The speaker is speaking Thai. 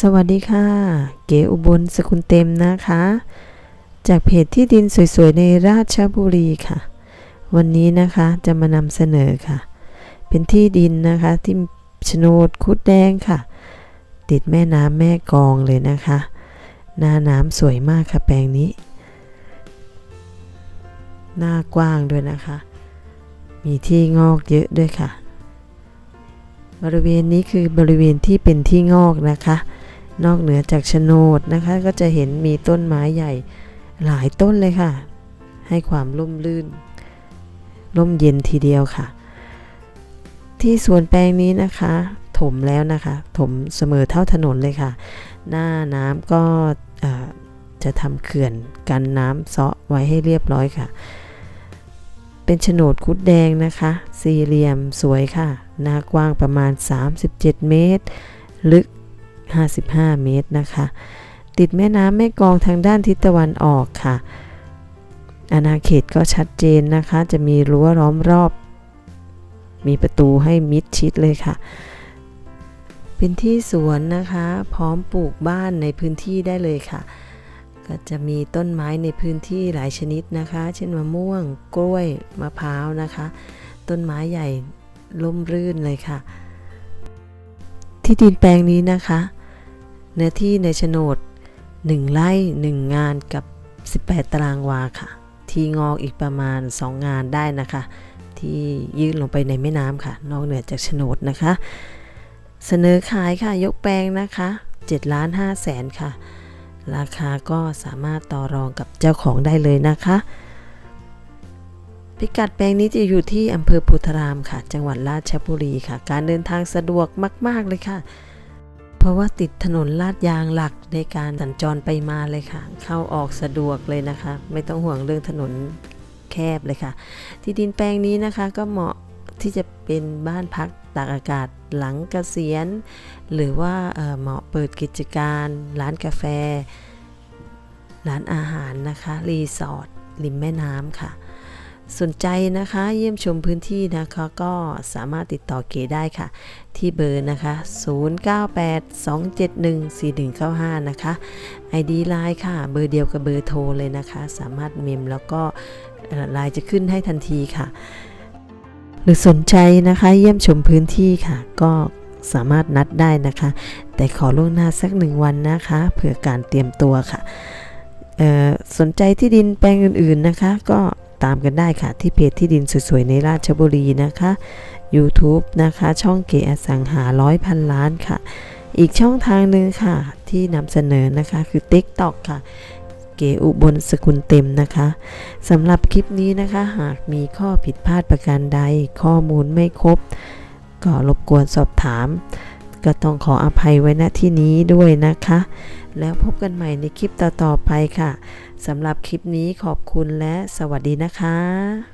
สวัสดีค่ะ เก๋อุบลสกุลเต็มนะคะ จากเพจที่ดินสวยๆ ในราชบุรีค่ะ วันนี้นะคะจะมานำเสนอค่ะ เป็นที่ดินนะคะที่โฉนดคุดแดงค่ะ ติดแม่น้ำแม่กองเลยนะคะ หน้าน้ำสวยมากค่ะแปลงนี้ หน้ากว้างด้วยนะคะ มีที่งอกเยอะด้วยค่ะ บริเวณนี้คือบริเวณที่เป็นที่งอกนะคะ นอกเหนือจากโฉนดนะคะ ก็จะเห็นมีต้นไม้ใหญ่หลายต้นเลยค่ะ ให้ความร่มรื่นร่มเย็นทีเดียวค่ะ ที่สวนแปลงนี้นะคะ ถมแล้วนะคะ ถมเสมอเท่าถนนเลยค่ะ หน้าน้ำก็จะทำเขื่อนกันน้ำเซาะไว้ให้เรียบร้อยค่ะ เป็นโฉนดคุดแดงนะคะ สี่เหลี่ยมสวยค่ะ หน้ากว้างประมาณ 37 เมตร ลึก 55 เมตรนะคะ ติดแม่น้ำแม่กองทางด้านทิศตะวันออกค่ะ อาณาเขตก็ชัดเจนนะคะ จะมีรั้วล้อมรอบ มีประตูให้มิดชิดเลยค่ะ เป็นที่สวนนะคะ พร้อมปลูกบ้านในพื้นที่ได้เลยค่ะ ก็จะมีต้นไม้ในพื้นที่หลายชนิดนะคะ เช่นมะม่วง กล้วย มะพร้าวนะคะ ต้นไม้ใหญ่ร่มรื่นเลยค่ะที่ดินแปลงนี้นะคะ เนื้อที่ในโฉนด 1 ไร่ 1 งานกับ 18 ตารางวาค่ะ ที่งอกอีกประมาณ 2 งานได้นะคะ ที่ยื่นลงไปในแม่น้ำค่ะ นอกเหนือจากโฉนดนะคะ เสนอขายค่ะยกแปลงนะคะ7ล้าน5แสนค่ะ ราคาก็สามารถต่อรองกับเจ้าของได้เลยนะคะ พิกัดแปลงนี้จะอยู่ที่อำเภอพุทธรามค่ะ จังหวัดราชบุรีค่ะ การเดินทางสะดวกมาก ๆ เลยค่ะ เพราะว่าติดถนนลาดยางหลักในการสัญจรไปมาเลยค่ะ เข้าออกสะดวกเลยนะคะ ไม่ต้องห่วงเรื่องถนนแคบเลยค่ะ ที่ดินแปลงนี้นะคะก็เหมาะที่จะเป็นบ้านพักตากอากาศหลังเกษียณ หรือว่าเอ่อเหมาะเปิดกิจการ ร้านกาแฟ ร้านอาหารนะคะ รีสอร์ทริมแม่น้ำค่ะ สนใจนะคะเยี่ยมชมพื้นที่นะคะก็สามารถติดต่อเกได้ค่ะ ที่เบอร์นะคะ 0982714195 นะคะ ID ไลน์ค่ะ เบอร์เดียวกับเบอร์โทรเลยนะคะ สามารถเมมแล้วก็ไลน์จะขึ้นให้ทันทีค่ะ หรือสนใจนะคะเยี่ยมชมพื้นที่ค่ะ ก็สามารถนัดได้นะคะ แต่ขอล่วงหน้าสักหนึ่งวันนะคะเผื่อการเตรียมตัวค่ะสนใจที่ดินแปลงอื่นๆนะคะ ก็ ตามกันได้ค่ะ ที่เพจที่ดินสวยๆ ในราชบุรีนะคะ YouTube นะคะ ช่องเก๋อสังหาร้อยพันล้านค่ะ อีกช่องทางหนึ่งค่ะ ที่นำเสนอนะคะคือ TikTok ค่ะเก๋อุบลสกุลเต็มนะคะสำหรับคลิปนี้นะคะ หากมีข้อผิดพลาดประการใด ข้อมูลไม่ครบ ก็รบกวนสอบถาม ก็ต้องขออภัยไว้ณที่นี้ด้วยนะคะ แล้วพบกันใหม่ในคลิปต่อๆไปค่ะสำหรับคลิปนี้ขอบคุณและสวัสดีนะคะ